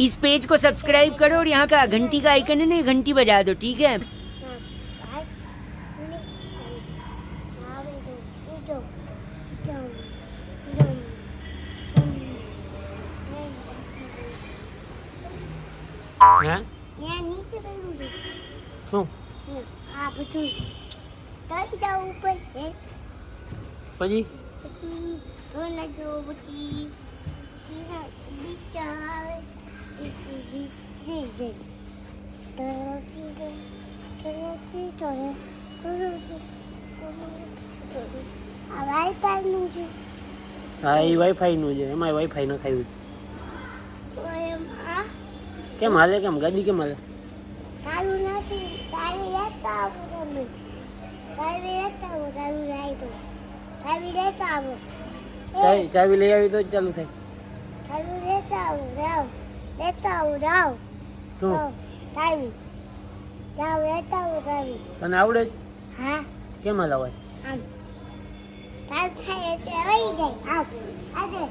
इस पेज को सब्सक्राइब करो और यहाँ का घंटी का आइकन है ना घंटी बजा दो ठीक है? હે શું હે, એ વાઈફાઈનું છે. એમાં વાઈફાઈ નખાયું કેમ હાલે, કેમ? ગાડી કેમ હાલે? ચાવી લઈ આવી તો ચાલુ થાય. લેતા આવો જાઓ શું? સારું જાઓ લેતા આવો સારું તને આવડે હા. કેમ હલાવાય આમ. ચાલ થાય એટલે વહી જાય. આમ. આજે.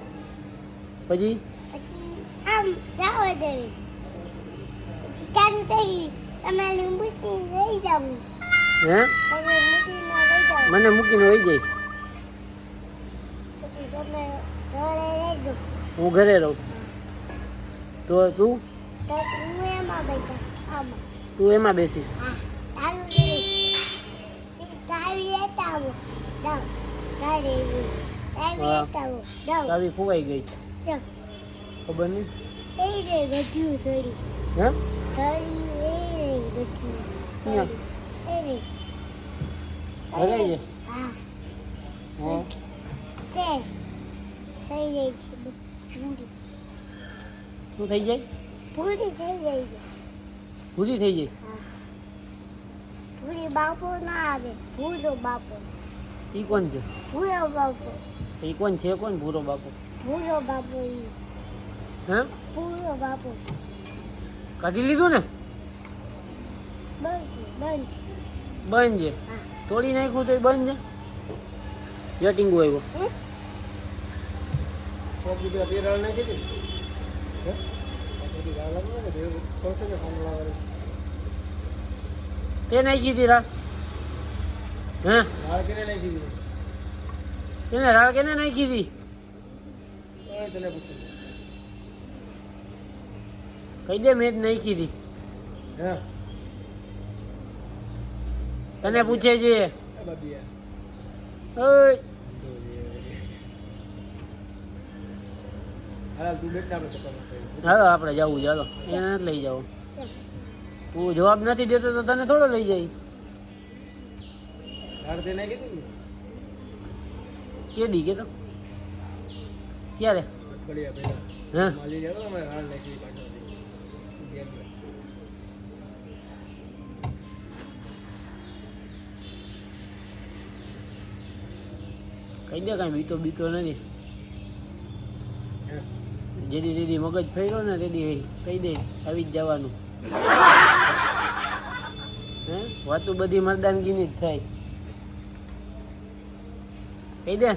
પછી? પછી આમ જાઓ દેવી પછી ચાલુ થઈ. તમારે મૂકી રહી જાવ. હે? તમે મને મૂકીને રહી જઈશ. તમે હું ઘરે રહું. તો તું? તો એમાં બેઠા. આમાં. તું એમાં બેસીશ. ચાવી ખોવાઈ ગઈ. ખબર નહીં હે? શું થઈ જાય? પૂરી થઈ જાય પૂરી થઈ જાય હા. પૂરી બાપો ના આવે. ભૂરો બાપો. એ કોણ છે? ભૂરો બાપો. એ કોણ છે? કોણ ભૂરો બાપો? ભૂરો બાપો ઈ. હે? ભૂરો બાપો. કાઢી લીધું ને? બંધ બંધ છે. બંધ છે. તોડી નાખ્યું તો બંધ છે? વેટિંગ આવ્યો? હે? તે નહીં હતી રાળ. હે? તેને રાળ કેને નાખી હતી કહી દે મેં જ નાખી હતી તને પૂછે છે ઓય. હાલો આપણે જવું ચાલો એને લઈ જાવ. તું જવાબ નથી દેતો તો તને થોડો લઈ જાય. કે દી કે તો? ક્યારે? હા? કહી દે કાંઈ બીતો બીતો નથી. જેદી દીદી મગજ ફેર્યો ને તેદી કહી દે આવી જ જવાનું. હે? વાતું બધી મરદાનગીની જ થાય. કહી દે.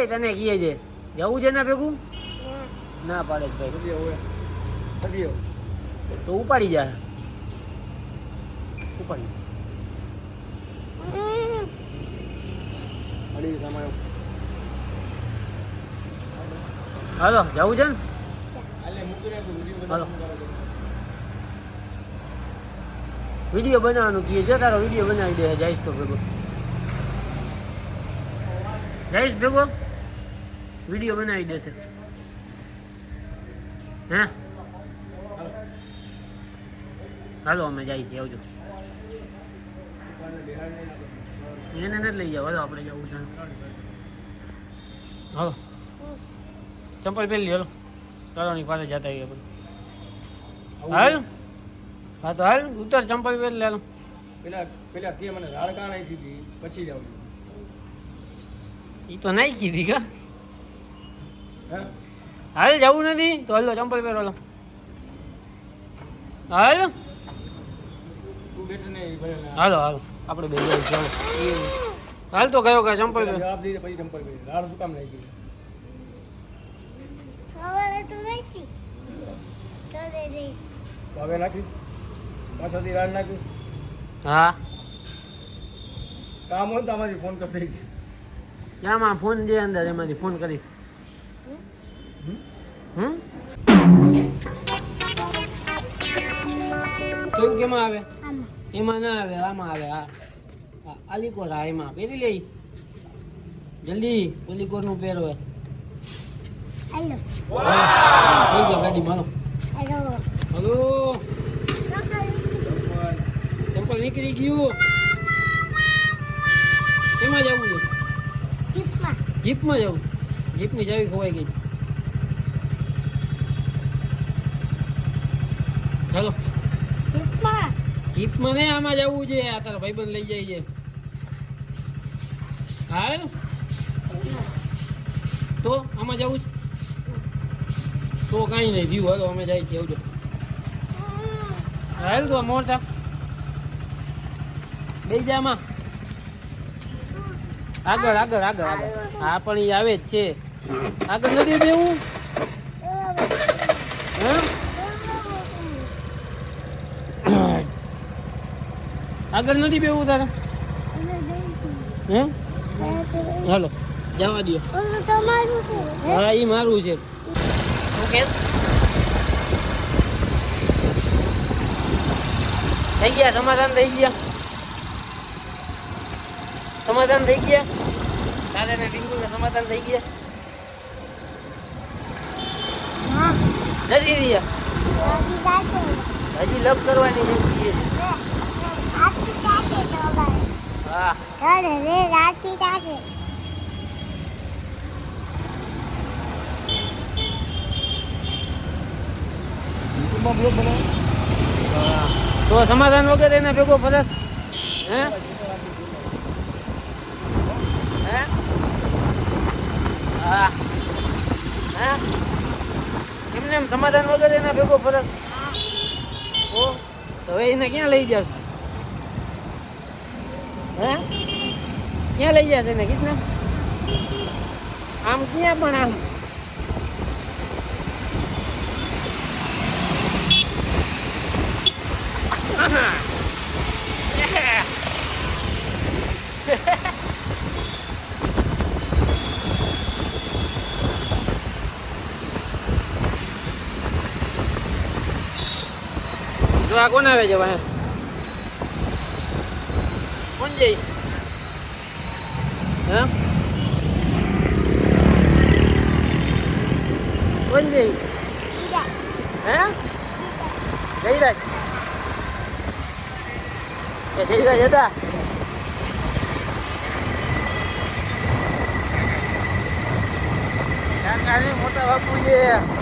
એ તને કીએ છે. જવું છે ને ભેગું? ના. પાડે છે ભાઈ. તો ઉપાડી જા. ઉપાડી. હાલો જવું છે ને? હાલો વીડિયો બનાવવાનું કીએ જો તારો વીડિયો બનાવી દે જઈશ તો ભેગો. જઈશ ભેગો? વીડિયો બનાવી દેશે. હે? હાલો અમે જઈશ આવજો. એને નથી લઈ જાવ હાલો આપણે જવું છે. હાલો. ચંપલ પહેરી હલો. તળાવની પાસે જતા આવીએ આપણે. હાલ? હા તો હાલ ઉતર ચંપલ પહેરી લે પેલા પેલા કે મને રાડ કાં નાખી હતી? પછી જાવ એ તો નાખી હતી કા? હાલ જવું નથી? તો હાલો ચંપલ પહેરો હલો? હાલ. હાલો હાલો. આપણે બે જણ ચાલો હાલ તો કયો કે ચંપલ જવાબ દીધે પછી ચંપલ પહેરી લાડ શું કામ દે. દે હવે નાખીશ. પાછળથી રાડ નાખીશ. હા. કામ હોય તો આમાંથી ફોન કરશે આમાં ફોન જે અંદર એમાંથી ફોન કરીશ. હમ? કેમ કેમાં આવે? એમાં ના આવે આમાં આવે આ. આ આલીકોર હા એમાં. પહેરી લઈ જલ્દી ઓલીકોરનું પહેરો ગાડી મારો. હલો. ચંપલ નીકળી ગયું. એમાં જવું છે? જીપમાં. જવું. જીપની ચાવી ખોવાઈ ગઈ. ચાલો ચીપમાં મને આમાં જવું છે આ તારા ભાઈબંધ લઈ જાય છે. હાલ તો આમાં જવું તો કાંઈ નહીં વ્યૂ હાલો અમે જાય છે, આવજો. હાલ, તો મોટા બે જામાં આગળ આગળ આગળ આગળ. હા, પણ એ આવે જ છે. આગળ નથી બેવું હા આગળ નથી બેવું તારે? હે? હાલો, જવા દો હા એ મારું છે. ઓકે થઈ ગયા? સમાધાન થઈ ગયા? સમાધાન થઈ ગયા? દાદા ને ટીંકુ સમાધાન થઈ ગયા? નથી રહ્યા? હજી લપ કરવાની રાતી કાઢે તો સમાધાન વગર એને ભેગો ફરસ હે? હે? હા. હે? એમને એમ સમાધાન વગર એના ભેગો ફરસ ઓ તો હવે એને ક્યાં લઈ જશ? ક્યાં લઈ જશે એને કીધને આમ ક્યાં પણ આમ આહા. Yeah. જો આ કોણ આવે છે વાહે કોણ જઈ હા કોણ જઈ હે જયરાજ એ જયરાજ હતા મોટા બાપુ છે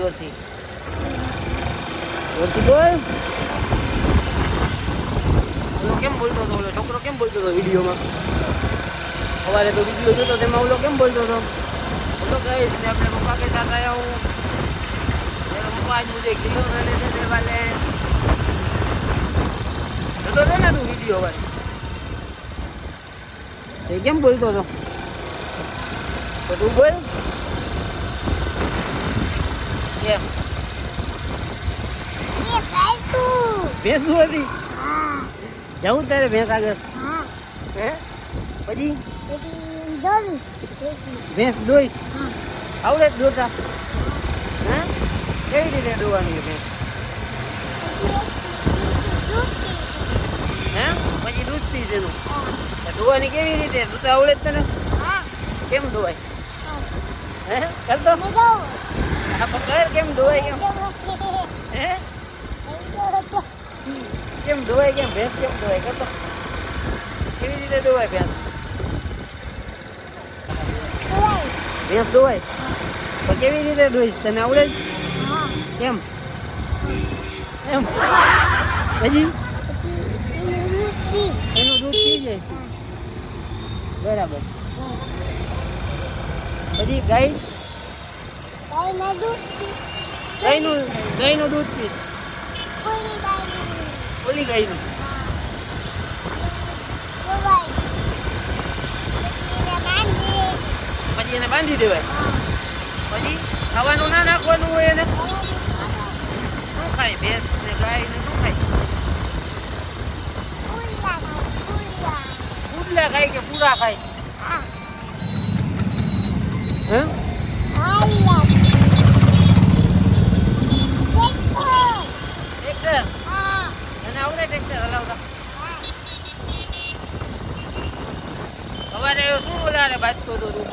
જોરથી. જોરથી બોલ ઓલો કેમ બોલતો હતો? ઓલો છોકરો કેમ બોલતો હતો વિડીયોમાં? સવારે તો વીડિયો જોતો તેમાં ઓલો કેમ બોલતો હતો? ઓલો કહે છે આપણે પપ્પા કે સાથ આવ્યા હું. મેરા પપ્પા આજ મુજે કિલો રહેને દે દે જોતો હતો ને તું વીડિયો વાળી? એ કેમ બોલતો હતો? તો તું બોલ. કેમ એ ભેંસું. ભેંસું હતી? જવું તારે ભેંસ આગળ. હા. હે? પછી? ભેંસું. દોઈશ? હા. આવડે દોતા. હે? કેવી રીતે દોવાની ભેંસ? દૂધ. હે? પછી દૂધ એનું. હા. દોવાની કેવી રીતે? તું આવડે જ તને. હા. કેમ દોવાય? હા. કરતો. આ પકડ કેમ ધોવાય કેમ હે? કેમ ધોવાય કેમ ભેંસ કેમ ધોવાય કરતો કેવી રીતે ધોવાય ભેંસ? ભેંસ ધોવાય? તો કેવી રીતે ધોઈશ? તને આવડે હા કેમ? એમ? પછી એનું દૂધ. પી જાય બરાબર. પછી ગાય? ગાયના. ગાયનું દૂધ પીશ. ઓલી ગાયનું પછી એને બાંધી. દેવાય. પછી ખાવાનું ના નાખવાનું હોય એને. શું ખાય? ભેંસ ને ગાય ને શું ખાય. પૂડલા ખાય કે પૂરા ખાય? હા. હે હાલા. ટ્રેક્ટર. ટ્રેક્ટર હા. તને આવડે ટ્રેક્ટર હલાવતા હા. સવારે શું ઓલારે બાજતો હતો તું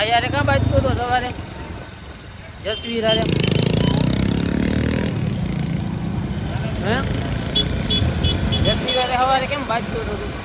ભાઈ યારે કાં બાજતો હતો સવારે? જસવીર હારે હે? જસવીર હારે સવારે કેમ બાજતો હતો તું?